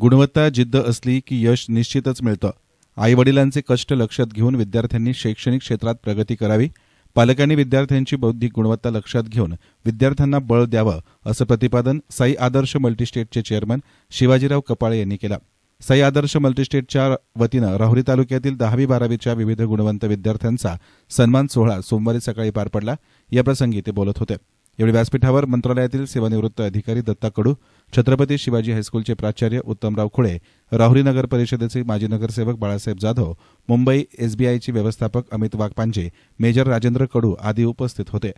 गुणवत्ता जिद्द असली की यश निश्चितच मिळतं. आई वडिलांचे कष्ट लक्षात घेऊन विद्यार्थ्यांनी शैक्षणिक क्षेत्रात प्रगती करावी. पालकांनी विद्यार्थ्यांची बौद्धिक गुणवत्ता लक्षात घेऊन विद्यार्थ्यांना बळ द्यावं असं प्रतिपादन साई आदर्श मल्टीस्टेटचे चेअरमन शिवाजीराव कपाळे यांनी केलं. साई आदर्श मल्टीस्टेटच्या वतीनं राहुरी तालुक्यातील दहावी बारावीच्या विविध गुणवंत विद्यार्थ्यांचा सन्मान सोहळा सोमवारी सकाळी पार पडला. याप्रसंगी ते बोलत होते. यावेळी व्यासपीठावर मंत्रालयातील सेवानिवृत्त अधिकारी दत्ता कडू छत्रपती शिवाजी हायस्कूलचे प्राचार्य उत्तमराव खुळे राहुरी नगर परिषदेचे माजी नगरसेवक बाळासाहेब जाधव मुंबई एसबीआयचे व्यवस्थापक अमित वाघपांजे मेजर राजेंद्र कडू आदी उपस्थित होते.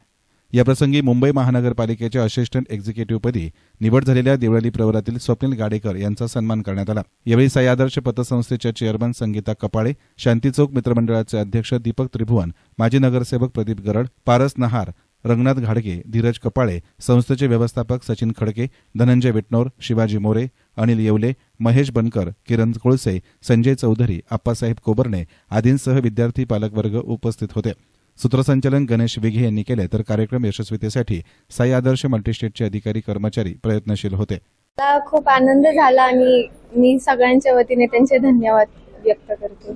याप्रसंगी मुंबई महानगरपालिकेच्या असिस्टंट एक्झिक्युटिव्हपदी निवड झालेल्या देवळाली प्रवरातील स्वप्नील गाडेकर यांचा सन्मान करण्यात आला. यावेळी साई पतसंस्थेच्या चेअरमन संगीता कपाळे शांतीचौक मित्रमंडळाचे अध्यक्ष दीपक त्रिभुवन माजी नगरसेवक प्रदीप गरड पारस नहार रंगनाथ घाडगे धीरज कपाळे संस्थेचे व्यवस्थापक सचिन खडके धनंजय विटनोर शिवाजी मोरे अनिल येवले महेश बनकर किरण कोळसे संजय चौधरी आप्पासाहेब कोबर्णे आदींसह विद्यार्थी पालकवर्ग उपस्थित होते. सूत्रसंचालन गणेश विघे यांनी केले तर कार्यक्रम यशस्वीतेसाठी साई आदर्श मल्टीस्टेटचे अधिकारी कर्मचारी प्रयत्नशील होते. मला खूप आनंद झाला आणि मी सगळ्यांच्या वतीने त्यांचे धन्यवाद व्यक्त करते.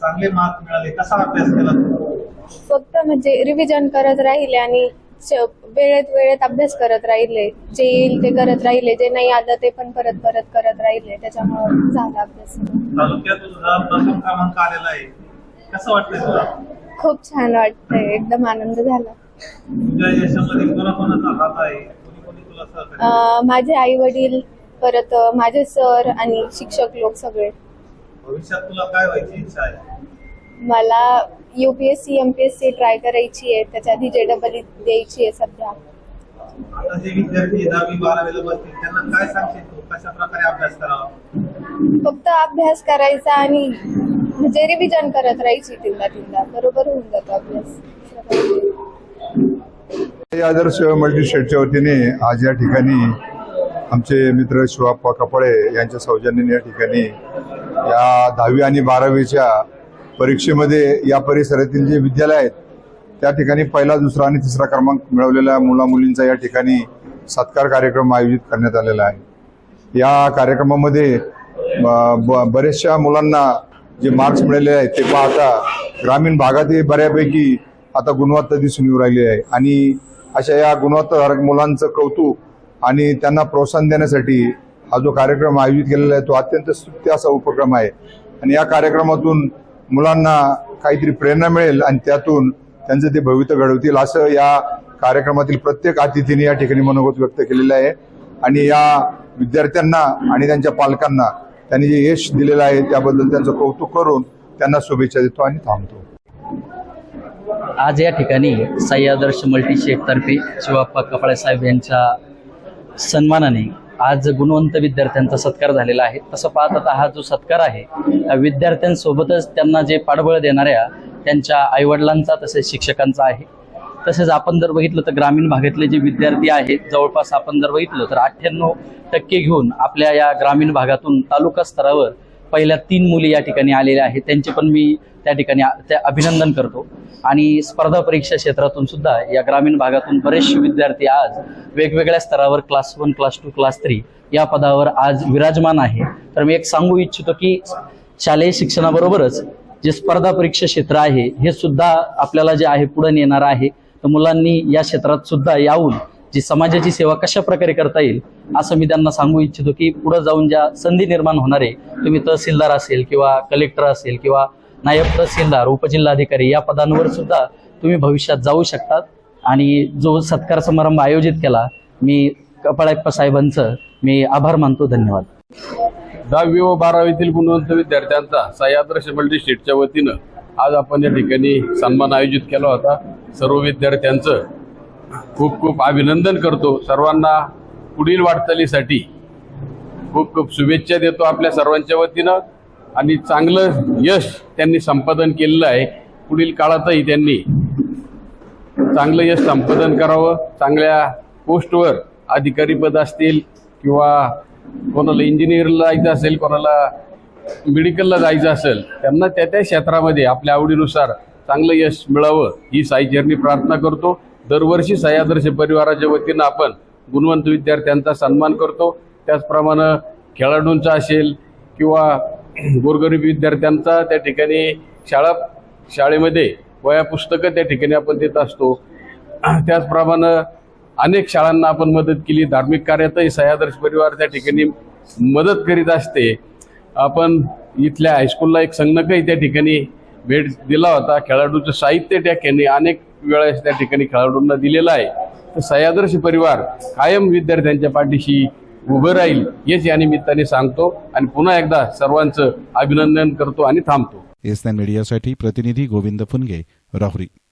चांगले मार्क मिळाले कसा अभ्यास केला? फक्त म्हणजे रिव्हिजन करत राहिले आणि वेळेत वेळेत अभ्यास करत राहिले. जे येईल ते करत राहिले जे नाही आलं ते पण परत परत करत राहिले. त्याच्यामुळे झाला अभ्यास. तालुक्यात तुझा प्रथम क्रमांक आलेला आहे. कसं वाटतंय तुला? खूप छान वाटतंय. एकदम आनंद झाला. तुझ्या यशामध्ये कोणाकोणाचा हात आहे? कोणी कोणी तुला सहकार्य अं, माझे आई वडील परत अं, माझे सर आणि शिक्षक लोक सगळे. भविष्यात तुला काय व्हायची इच्छा आहे? मला युपीएससी एमपीएससी ट्राय करायची आहे. त्याच्या आधी जे डबल द्यायची आहे सध्या. आता जे विद्यार्थी दहावी बारावीला बसतील त्यांना काय सांगशील तू? कशा प्रकारे अभ्यास करावा? फक्त अभ्यास करायचा आणि म्हणजे रिव्हिजन करत राहायची तिला तिला. बरोबर होऊन जातो अभ्यास. आदर्श मल्टीस्टेटच्या वतीने आज या ठिकाणी आमचे मित्र शिवाप्पा कपळे यांच्या सौजन्याने या ठिकाणी या दहावी आणि बारावीच्या परीक्षेमध्ये या परिसरातील जे विद्यालय आहेत त्या ठिकाणी पहिला दुसरा आणि तिसरा क्रमांक मिळवलेल्या मुला मुलींचा या ठिकाणी सत्कार कार्यक्रम आयोजित करण्यात आलेला आहे. या कार्यक्रमामध्ये ब- ब- मुलांना जे मार्क्स मिळालेले आहेत ते पाहता ग्रामीण भागातही बऱ्यापैकी आता गुणवत्ता दिसून येऊ राहिली आहे. आणि अशा या गुणवत्ताधारक मुलांचं कौतुक आणि त्यांना प्रोत्साहन देण्यासाठी हा जो कार्यक्रम आयोजित केलेला आहे तो अत्यंत स्तुत्य असा उपक्रम आहे. आणि या कार्यक्रमातून मुलांना काहीतरी प्रेरणा मिळेल आणि त्यातून त्यांचं ते भविष्य घडवतील असं या कार्यक्रमातील प्रत्येक अतिथीने या ठिकाणी मनोगत व्यक्त केलेलं आहे. आणि या विद्यार्थ्यांना आणि त्यांच्या पालकांना त्यांनी जे यश दिलेलं आहे त्याबद्दल त्यांचं कौतुक करून त्यांना शुभेच्छा देतो आणि थांबतो. आज या ठिकाणी सह्यादर्श मल्टीशेटतर्फे शिवाप्पा कपाळे साहेब यांच्या सन्मानाने आज गुणवंत विद्यार्थ्यांचा सत्कार झालेला आहे. तसं पाहत आता हा जो सत्कार आहे विद्यार्थ्यांसोबतच त्यांना जे पाठबळ देणाऱ्या त्यांच्या आईवडिलांचा तसेच शिक्षकांचा आहे. तसेच आपण जर बघितलं तर ग्रामीण भागातले जे विद्यार्थी आहेत जवळपास आपण जर बघितलं तर अठ्ठ्याण्णव टक्के घेऊन आपल्या या ग्रामीण भागातून तालुका स्तरावर पहिल्या तीन मुली या ठिकाणी आलेल्या आहेत. त्यांचे पण मी त्या ठिकाणी त्या अभिनंदन करतो. आणि स्पर्धा परीक्षा क्षेत्रातून सुद्धा या ग्रामीण भागातून बरेचसे विद्यार्थी आज वेगवेगळ्या स्तरावर class one class two class three या पदावर आज विराजमान आहे. तर मी एक सांगू इच्छितो की शालेय शिक्षणाबरोबरच जे स्पर्धा परीक्षा क्षेत्र आहे हे सुद्धा आपल्याला जे आहे पुढे नेणार आहे तर मुलांनी या क्षेत्रात सुद्धा यावून जी समाजाची सेवा कशा प्रकारे करता येईल असं मी त्यांना सांगू इच्छितो की पुढे जाऊन ज्या संधी निर्माण होणार आहे तुम्ही तहसीलदार असेल किंवा कलेक्टर असेल किंवा नायब तहसीलदार उपजिल्हाधिकारी या पदांवर सुद्धा तुम्ही भविष्यात जाऊ शकतात. आणि जो सत्कार समारंभ आयोजित केला मी कपाळप्पा साहेबांचं मी आभार मानतो. धन्यवाद. दहावी व बारावीतील गुणवंत विद्यार्थ्यांचा सह्याद्र आदर्श मल्टी स्टेटच्या वतीनं आज आपण या ठिकाणी सन्मान आयोजित केला होता. सर्व विद्यार्थ्यांचं खूप खूप अभिनंदन करतो सर्वांना पुढील वाटचालीसाठी. खूप खूप शुभेच्छा देतो आपल्या सर्वांच्या वतीनं. आणि चांगलं यश त्यांनी संपादन केलेलं आहे. पुढील काळातही त्यांनी चांगलं यश संपादन करावं. चांगल्या पोस्टवर अधिकारी पद असतील किंवा कोणाला इंजिनिअरला जायचं असेल कोणाला मेडिकलला जायचं असेल त्यांना त्या त्या क्षेत्रामध्ये आपल्या आवडीनुसार चांगलं यश मिळावं ही साई प्रार्थना करतो. दरवर्षी साई परिवाराच्या वतीनं आपण गुणवंत विद्यार्थ्यांचा सन्मान करतो. त्याचप्रमाणे खेळाडूंचा असेल किंवा गोरगरीब विद्यार्थ्यांचा त्या ठिकाणी शाळा शाळेमध्ये वया पुस्तकं त्या ठिकाणी आपण देत असतो. त्याचप्रमाणे अनेक शाळांना आपण मदत केली. धार्मिक कार्यातही सह्यादर्श परिवार त्या ठिकाणी मदत करीत असते. आपण इथल्या हायस्कूलला एक संगणकही त्या ठिकाणी भेट दिला होता. खेळाडूचं साहित्य त्या ठिकाणी अनेक वेळेस त्या ठिकाणी खेळाडूंना दिलेला आहे. तर सह्यादर्श परिवार कायम विद्यार्थ्यांच्या पाठीशी उभं राहील हेच या निमित्ताने सांगतो आणि पुन्हा एकदा सर्वांचं अभिनंदन करतो आणि थांबतो. एस मीडियासाठी प्रतिनिधी गोविंद फुनगे राहुरी.